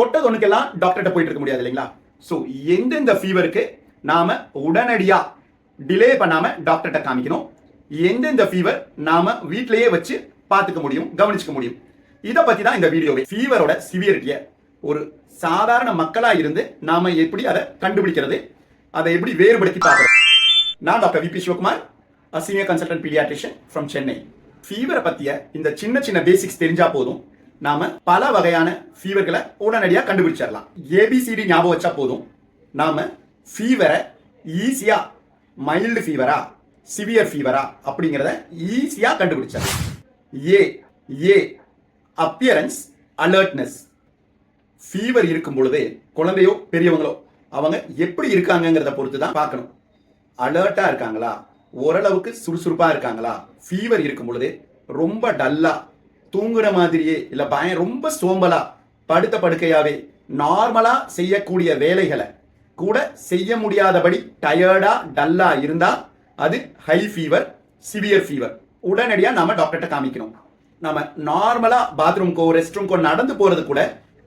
தொட்டது ஒன்றுக்கெல்லாம் டாக்டர்கிட்ட போயிட்டு இருக்க முடியாது இல்லைங்களா? ஸோ எந்தெந்த ஃபீவருக்கு நாம உடனடியாக டிலே பண்ணாம டாக்டர்கிட்ட காமிக்கணும். எந்தெந்த ஃபீவர் நாம வீட்டிலேயே வச்சு பார்த்துக்க முடியும் கவனிச்சுக்க முடியும். இதை பத்தி தான் இந்த வீடியோவை. ஃபீவரோட சிவியரிட்டியை ஒரு சாதாரண மக்களாக இருந்து நாம எப்படி அதை கண்டுபிடிக்கிறது அதை எப்படி வேறுபடுத்தி பார்க்கறது. நான் doctor VP Sivakumar senior consultant pediatrician from Chennai ஃபீவரை பற்றிய இந்த சின்ன சின்ன பேசிக்ஸ் தெரிஞ்சா போதும். நாம பல வகையான ஃபீவர்களை உடனடியாக கண்டுபிடிச்சிடலாம். ஏபிசிடி ஞாபகம் வச்சா போதும். நாம ஃபீவரை ஈஸியா மைல்டு ஃபீவரா சிவியர் ஃபீவரா அப்படிங்கிறத ஈஸியா கண்டுபிடிச்சிடலாம். A A appearance alertness fever இருக்கும் பொழுது குழந்தையோ பெரியவங்களோ அவங்க எப்படி இருக்காங்கங்கிறத பொறுத்து தான் பார்க்கணும் அலர்ட்டா இருக்காங்களா? ஓரளவுக்கு சுறுசுறுப்பா இருக்காங்களா? ஃபீவர் இருக்கும் பொழுது ரொம்ப டல்லா தூங்குற மாதிரியே இல்ல பயம் ரொம்ப சோம்பலா படுத்த படுக்கையாவே நார்மலா செய்யக்கூடிய வேலைகளை கூட செய்ய முடியாதபடி டயர்டா டல்லா இருந்தா அது ஹை ஃபீவர் சிவியர் ஃபீவர். உடனடியாக நாம டாக்டர்கிட்ட காமிக்கணும். நம்ம நார்மலா பாத்ரூம்க்கோ ரெஸ்ட் ரூம்க்கோ நடந்து போறது கூட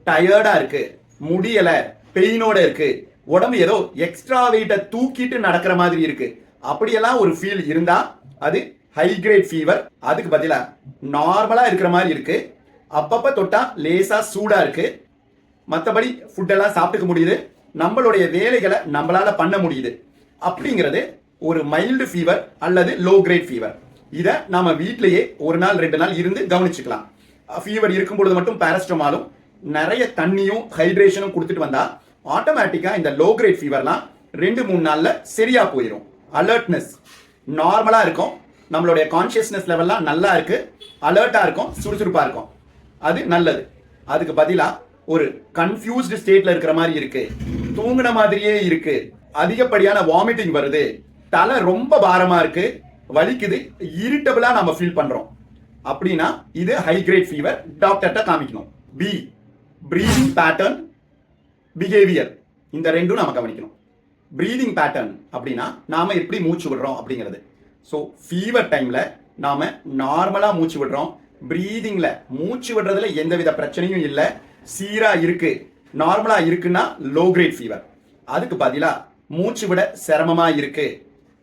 டயர்டா இருக்கு முடியல பெயினோட இருக்கு உடம்பு ஏதோ எக்ஸ்ட்ரா வெயிட்டை தூக்கிட்டு நடக்கிற மாதிரி இருக்கு. அப்படியெல்லாம் ஒரு ஃபீல் இருந்தா அது ஹை கிரேட் ஃபீவர் அதுக்கு பதிலாக நார்மலாக இருக்கிற மாதிரி இருக்கு. அப்பப்போ தொட்டால் லேசாக சூடாக இருக்கு. மற்றபடி ஃபுட்டெல்லாம் சாப்பிட்டுக்க முடியுது. நம்மளுடைய வேலைகளை நம்மளால் பண்ண முடியுது. அப்படிங்கிறது ஒரு மைல்டு ஃபீவர் அல்லது லோ கிரேட் ஃபீவர் இதை நம்ம வீட்டிலேயே ஒரு நாள் ரெண்டு நாள் இருந்து கவனிச்சுக்கலாம். ஃபீவர் இருக்கும் பொழுது மட்டும் பேரஸ்டமாலும் நிறைய தண்ணியும் ஹைட்ரேஷனும் கொடுத்துட்டு வந்தால் ஆட்டோமேட்டிக்காக இந்த லோ கிரேட் ஃபீவர்லாம் ரெண்டு மூணு நாளில் சரியாக போயிடும் அலர்ட்னஸ் நார்மலாக இருக்கும். நம்மளுடைய கான்சியஸ்னஸ் லெவல்லாம் நல்லா இருக்கு. அலர்ட்டா இருக்கும் சுறுசுறுப்பா இருக்கும். அது நல்லது. அதுக்கு பதிலா ஒரு கன்ஃபியூஸ்டு ஸ்டேட்ல இருக்கிற மாதிரி இருக்கு. தூங்குன மாதிரியே இருக்கு. அதிகப்படியான வாமிட்டிங் வருது. தலை ரொம்ப பாரமா இருக்கு. வலிக்குது. இரிட்டபிளா நம்ம ஃபீல் பண்றோம். அப்படின்னா இது ஹை கிரேட் ஃபீவர் டாக்டர்கிட்ட காமிக்கணும். பி ப்ரீதிங் பேட்டர்ன் பிஹேவியர் இந்த ரெண்டும் நம்ம கவனிக்கணும். ப்ரீதிங் பேட்டர்ன் அப்படின்னா நாம எப்படி மூச்சு விடுறோம் அப்படிங்கிறது. ஸோ ஃபீவர் டைமில் நாம் நார்மலாக மூச்சு விடுறோம். ப்ரீதிங்கில் மூச்சு விடுறதுல எந்தவித பிரச்சனையும் இல்லை. சீராக இருக்குது நார்மலாக இருக்குன்னா லோ கிரேட் ஃபீவர் அதுக்கு பதிலாக மூச்சு விட சிரமமாக இருக்குது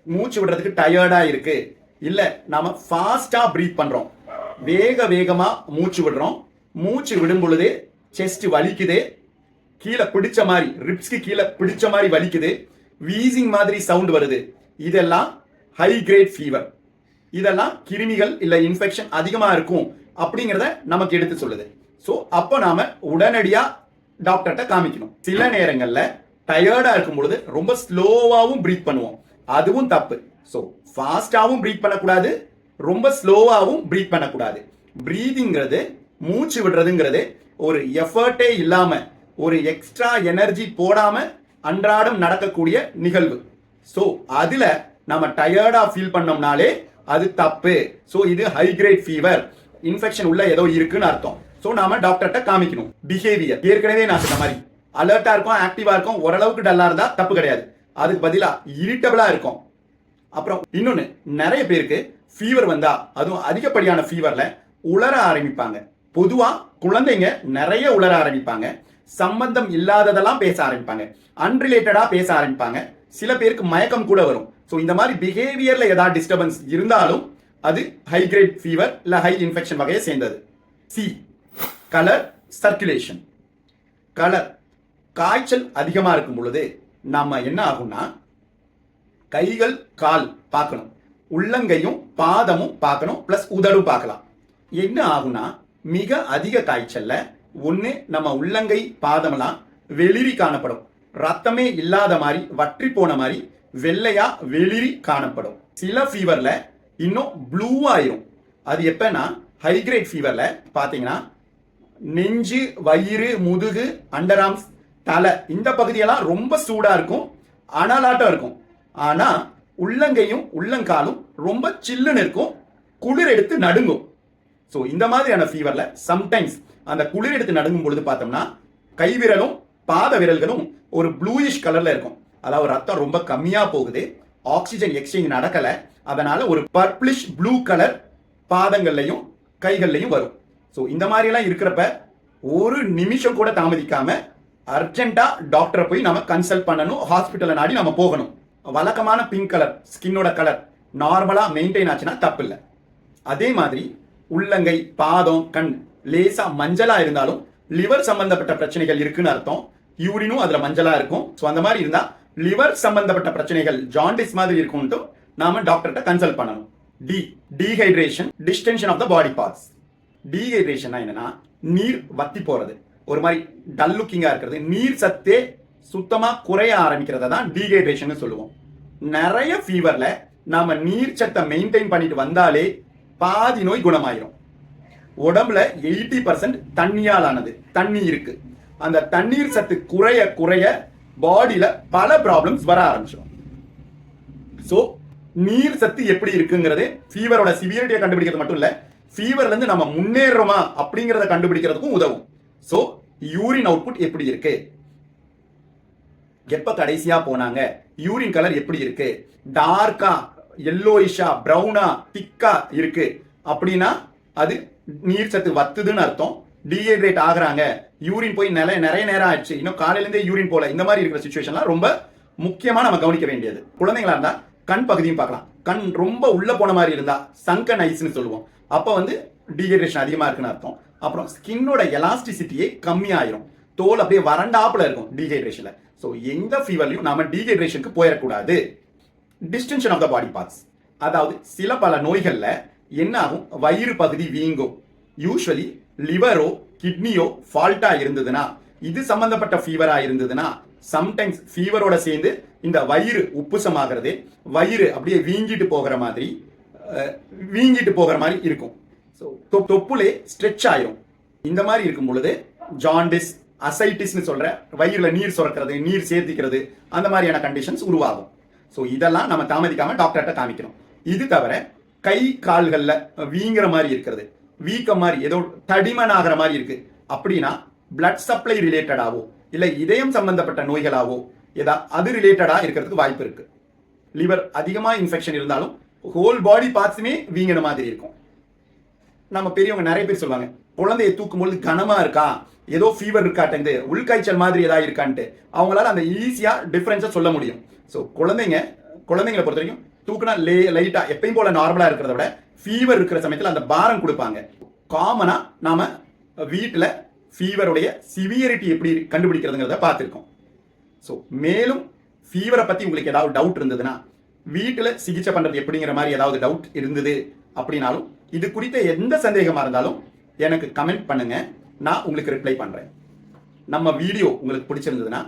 மூச்சு விடுறதுக்கு டயர்டாக இருக்குது இல்லை நாம் ஃபாஸ்ட்டாக ப்ரீத் பண்ணுறோம் வேக வேகமாக மூச்சு விடுறோம். மூச்சு விடும் பொழுது செஸ்ட் வலிக்குது. கீழே பிடிச்ச மாதிரி ரிப்ஸ்க்கு கீழே பிடிச்ச மாதிரி வலிக்குது. வீசிங் மாதிரி சவுண்ட் வருது. இதெல்லாம் ஹை கிரேட் ஃபீவர் இதெல்லாம் கிருமிகள் இல்லை இன்ஃபெக்ஷன் அதிகமாக இருக்கும் அப்படிங்கிறத நமக்கு எடுத்து சொல்லுது. ஸோ அப்போ நாம உடனடியாக டாக்டர்கிட்ட காமிக்கணும். சில நேரங்களில் டயர்டாக இருக்கும் பொழுது ரொம்ப ஸ்லோவாகவும் ப்ரீத் பண்ணுவோம். அதுவும் தப்பு. ஸோ ஃபாஸ்டாகவும் ப்ரீத் பண்ணக்கூடாது. ரொம்ப ஸ்லோவாகவும் ப்ரீத் பண்ணக்கூடாது. ப்ரீதிங்கிறது மூச்சு விடுறதுங்கிறது ஒரு எஃபர்ட்டே இல்லாமல் ஒரு எக்ஸ்ட்ரா எனர்ஜி போடாமல் அன்றாடம் நடக்கக்கூடிய நிகழ்வு. ஸோ அதில் நம்ம டயர்டா ஃபீல் பண்ணோம்னாலே அது தப்பு. ஸோ இது ஹை கிரேட் ஃபீவர் இன்ஃபெக்ஷன் உள்ள ஏதோ இருக்குன்னு அர்த்தம். ஸோ நாம டாக்டர்கிட்ட காமிக்கணும். பிஹேவியர் ஏற்கனவே நான் சொன்ன மாதிரி அலர்ட்டா இருக்கும் ஆக்டிவா இருக்கும் ஓரளவுக்கு டல்லா இருந்தா தப்பு கிடையாது. அதுக்கு பதிலாக இரிட்டபிளா இருக்கும். அப்புறம் இன்னொன்று நிறைய பேருக்கு ஃபீவர் வந்தா அதுவும் அதிகப்படியான ஃபீவர்ல உளர ஆரம்பிப்பாங்க. பொதுவா குழந்தைங்க நிறைய உளர ஆரம்பிப்பாங்க. சம்பந்தம் இல்லாததெல்லாம் பேச ஆரம்பிப்பாங்க. அன்ரிலேட்டடா பேச ஆரம்பிப்பாங்க. சில பேருக்கு மயக்கம் கூட வரும். ஸோ இந்த மாதிரி பிஹேவியர்ல ஏதாவது டிஸ்டர்பன்ஸ் இருந்தாலும் அது ஹை கிரேட் ஃபீவர் இல்லை ஹை இன்ஃபெக்ஷன் வகையை சேர்ந்தது. சி கலர் சர்க்குலேஷன் கலர் காய்ச்சல் அதிகமாக இருக்கும் பொழுது நம்ம என்ன ஆகும்னா கைகள் கால் பார்க்கணும். உள்ளங்கையும் பாதமும் பார்க்கணும் ப்ளஸ் உதடும் பார்க்கலாம். என்ன ஆகும்னா மிக அதிக காய்ச்சல்ல ஒன்று நம்ம உள்ளங்கை பாதமெல்லாம் வெளிரி காணப்படும். ரத்தமே இல்லாத மாதிரி வற்றி போன மாதிரி வெள்ளையா வெளிரி காணப்படும். சில ஃபீவர்ல இன்னும் ப்ளூ ஆயிரும். அது எப்பன்னா ஹைகிரேட் ஃபீவர்ல பாத்தீங்கன்னா நெஞ்சு வயிறு முதுகு அண்டராம்ஸ் தலை இந்த பகுதியெல்லாம் ரொம்ப சூடா இருக்கும் அனலாட்டம் இருக்கும். ஆனா உள்ளங்கையும் உள்ளங்காலும் ரொம்ப சில்லுன்னு இருக்கும் குளிர் எடுத்து நடுங்கும். ஸோ இந்த மாதிரியான ஃபீவர்ல சம்டைம்ஸ் அந்த குளிர் எடுத்து நடுங்கும் பொழுது பார்த்தோம்னா கைவிரலும் பாத விரல்களும் ஒரு ப்ளூயிஷ் கலர்ல இருக்கும். அதாவது ரத்தம் ரொம்ப கம்மியா போகுது. ஆக்சிஜன் எக்ஸ்சேஞ்ச் நடக்கல. அதனால ஒரு பர்பிளிஷ் ப்ளூ கலர் பாதங்கள்லையும் கைகள்லையும் வரும். ஸோ இந்த மாதிரிலாம் இருக்கிறப்ப ஒரு நிமிஷம் கூட தாமதிக்காம அர்ஜென்ட்டா டாக்டரை போய் நம்ம கன்சல்ட் பண்ணணும். ஹாஸ்பிட்டலை நாடி நம்ம போகணும். வழக்கமான பிங்க் கலர் ஸ்கின்னோட கலர் நார்மலாக மெயின்டைன் ஆச்சுன்னா தப்பு இல்லை அதே மாதிரி உள்ளங்கை பாதம் கண் லேசா மஞ்சளா இருந்தாலும் லிவர் சம்பந்தப்பட்ட பிரச்சனைகள் இருக்குன்னு அர்த்தம். யூரினும் அதில் மஞ்சளாக இருக்கும். ஸோ அந்த மாதிரி இருந்தால் லிவர் சம்பந்தப்பட்ட பிரச்சனைகள் ஜாண்டிஸ் மாதிரி இருக்கும்ட்டு நாம டாக்டர்கிட்ட கன்சல்ட் பண்ணணும். D dehydration distension of the body parts dehydration என்னன்னா நீர் வத்தி போறது. ஒரு மாதிரி டல் லுக்கிங்காக இருக்கிறது. நீர் சத்தே சுத்தமாக குறைய ஆரம்பிக்கிறத தான் டீஹைட்ரேஷன் சொல்லுவோம். நிறைய ஃபீவரில் நாம் நீர் சத்தை மெயின்டைன் பண்ணிட்டு வந்தாலே பாதி நோய் குணமாயிரும். உடம்புல எயிட்டி பர்சன்ட் தண்ணியால் ஆனது. தண்ணி இருக்கு. அந்த தண்ணீர் சத்து குறைய குறைய பாடியில பல ப்ராப்ளம்ஸ் வர ஆரம்பிச்சிடும் ஸோ நீர் சத்து எப்படி இருக்குங்கிறது ஃபீவரோட சிவியரிட்டியை கண்டுபிடிக்கிறது மட்டும் இல்லை ஃபீவர்லேருந்து நம்ம முன்னேறோமா அப்படிங்கிறத கண்டுபிடிக்கிறதுக்கும் உதவும். ஸோ யூரின் அவுட்புட் எப்படி இருக்கு? எப்போ கடைசியாக போனாங்க? யூரின் கலர் எப்படி இருக்கு? டார்க்கா எல்லோயிஷா ப்ரௌனா திக்கா இருக்கு. அப்படின்னா அது நீர் சத்து வத்துதுன்னு அர்த்தம். டீஹைட்ரேட் ஆகுறாங்க. யூரின் போய் நிறைய நிறைய நேரம் ஆயிடுச்சு. இன்னும் காலையிலேருந்தே யூரின் போல. இந்த மாதிரி இருக்கிற சுச்சுவேஷன்லாம் ரொம்ப முக்கியமாக நம்ம கவனிக்க வேண்டியது. குழந்தைங்களா இருந்தால் கண் பகுதியும் பார்க்கலாம். கண் ரொம்ப உள்ள போன மாதிரி இருந்தா சங்கன் ஐஸ்னு சொல்லுவோம். அப்போ வந்து டீஹைட்ரேஷன் அதிகமாக இருக்குன்னு அர்த்தம். அப்புறம் ஸ்கின்னோட எலாஸ்டிசிட்டியே கம்மியாயிரும். தோல் அப்படியே வறண்டாப்புல இருக்கும் டீஹைட்ரேஷன்ல ஸோ எந்த ஃபீவர்லையும் நாம டீஹைட்ரேஷனுக்கு போயிடக்கூடாது. Distension of the body parts அதாவது சில பல நோய்களில் என்ன ஆகும் வயிறு பகுதி வீங்கும். யூஸ்வலி லிவரோ கிட்னியோ ஃபால்ட்டா இருந்ததுன்னா இது சம்பந்தப்பட்ட ஃபீவரா இருந்ததுன்னா சம்டைம்ஸ் ஃபீவரோட சேர்ந்து இந்த வயிறு உப்புசமாகிறது வயிறு அப்படியே வீங்கிட்டு போகிற மாதிரி வீங்கிட்டு போகிற மாதிரி இருக்கும். ஸோ தொப்புலே ஸ்ட்ரெச் ஆயிரும். இந்த மாதிரி இருக்கும் பொழுது ஜாண்டிஸ் அசைட்டிஸ்னு சொல்ற வயிறுல நீர் சுரக்கிறது நீர் சேர்த்திக்கிறது அந்த மாதிரியான கண்டிஷன்ஸ் உருவாகும். ஸோ இதெல்லாம் நம்ம தாமதிக்காம டாக்டர்கிட்ட காமிக்கணும். இது தவிர கை கால்களில் வீங்குற மாதிரி இருக்கிறது. வீக்கம் மாதிரி ஏதோ தடிமன் ஆகிற மாதிரி இருக்கு. அப்படின்னா பிளட் சப்ளை ரிலேட்டடாவோ இல்லை இதயம் சம்பந்தப்பட்ட நோய்களாவோ ஏதா அது ரிலேட்டடாக இருக்கிறதுக்கு வாய்ப்பு இருக்கு. லிவர் அதிகமாக இன்ஃபெக்ஷன் இருந்தாலும் ஹோல் பாடி பார்ட்ஸுமே வீங்கின மாதிரி இருக்கும். நம்ம பெரியவங்க நிறைய பேர் சொல்லுவாங்க குழந்தையை தூக்கும்போது கனமாக இருக்கா? ஏதோ ஃபீவர் இருக்காட்டேங்குது உள்காய்ச்சல் மாதிரி ஏதாவது இருக்கான்ட்டு. அவங்களால அந்த ஈஸியாக டிஃப்ரென்ஸை சொல்ல முடியும். ஸோ குழந்தைங்க குழந்தைங்களை பொறுத்த வரைக்கும் தூக்குனா லே லைட்டாக எப்பயும் போல நார்மலாக இருக்கிறத விட ஃபீவர் இருக்கிற சமயத்தில் அந்த பாரம் கொடுப்பாங்க. காமனாக நாம் வீட்டில் ஃபீவருடைய சிவியரிட்டி எப்படி கண்டுபிடிக்கிறதுங்கிறத பார்த்துருக்கோம். ஸோ மேலும் ஃபீவரை பற்றி உங்களுக்கு ஏதாவது டவுட் இருந்ததுன்னா வீட்டில் சிகிச்சை பண்ணுறது எப்படிங்கிற மாதிரி ஏதாவது டவுட் இருந்தது அப்படின்னாலும் இது குறித்த எந்த சந்தேகமாக இருந்தாலும் எனக்கு கமெண்ட் பண்ணுங்க. நான் உங்களுக்கு ரிப்ளை பண்ணுறேன் நம்ம வீடியோ உங்களுக்கு பிடிச்சிருந்ததுன்னா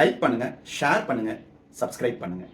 லைக் பண்ணுங்க ஷேர் பண்ணுங்க சப்ஸ்கிரைப் பண்ணுங்க.